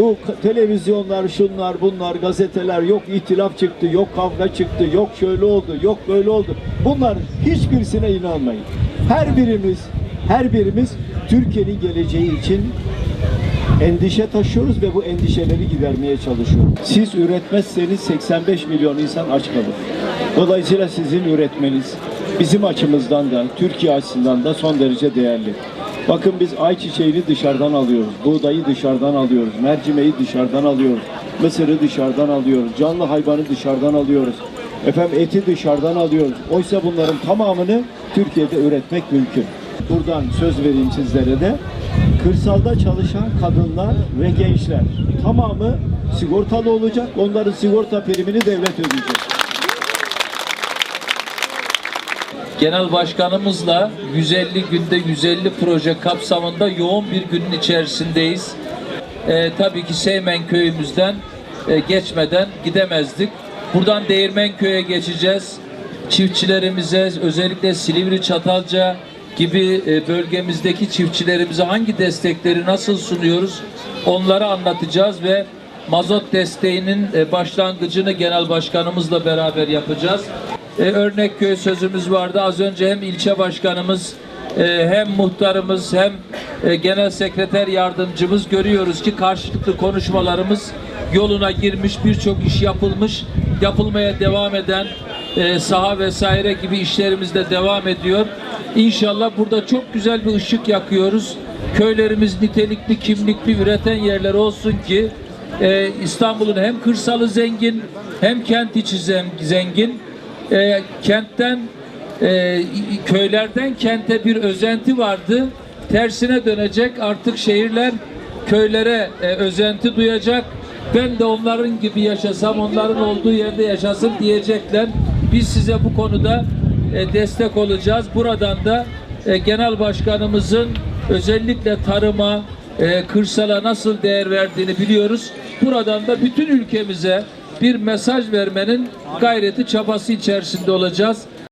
Bu televizyonlar, şunlar, bunlar, gazeteler yok itilaf çıktı, yok kavga çıktı, yok şöyle oldu, yok böyle oldu. Bunlar hiçbirisine inanmayın. Her birimiz, her birimiz Türkiye'nin geleceği için endişe taşıyoruz ve bu endişeleri gidermeye çalışıyoruz. Siz üretmezseniz 85 milyon insan aç kalır. Dolayısıyla sizin üretmeniz bizim açımızdan da Türkiye açısından da son derece değerli. Bakın biz ayçiçeğini dışarıdan alıyoruz, buğdayı dışarıdan alıyoruz, mercimeği dışarıdan alıyoruz, mısırı dışarıdan alıyoruz, canlı hayvanı dışarıdan alıyoruz. Efendim eti dışarıdan alıyoruz. Oysa bunların tamamını Türkiye'de üretmek mümkün. Buradan söz vereyim sizlere de. Kırsalda çalışan kadınlar ve gençler tamamı sigortalı olacak. Onların sigorta primini devlet ödeyecek. Genel Başkanımızla 150 günde 150 proje kapsamında yoğun bir günün içerisindeyiz. Ee, tabii ki Seymen köyümüzden e, geçmeden gidemezdik. Buradan Değirmenköy'e geçeceğiz. Çiftçilerimize özellikle Silivri Çatalca gibi e, bölgemizdeki çiftçilerimize hangi destekleri nasıl sunuyoruz onları anlatacağız ve mazot desteğinin e, başlangıcını genel başkanımızla beraber yapacağız. E, örnek köy sözümüz vardı. Az önce hem ilçe başkanımız e, hem muhtarımız hem e, genel sekreter yardımcımız görüyoruz ki karşılıklı konuşmalarımız yoluna girmiş birçok iş yapılmış yapılmaya devam eden e, saha vesaire gibi işlerimiz de devam ediyor. İnşallah burada çok güzel bir ışık yakıyoruz. Köylerimiz nitelikli, kimlikli üreten yerler olsun ki e, İstanbul'un hem kırsalı zengin hem kent içi zen- zengin. E, kentten e, köylerden kente bir özenti vardı. Tersine dönecek artık şehirler köylere e, özenti duyacak. Ben de onların gibi yaşasam, onların olduğu yerde yaşasın diyecekler. Biz size bu konuda e, destek olacağız. Buradan da e, genel başkanımızın özellikle tarıma, e, kırsala nasıl değer verdiğini biliyoruz. Buradan da bütün ülkemize bir mesaj vermenin gayreti çabası içerisinde olacağız.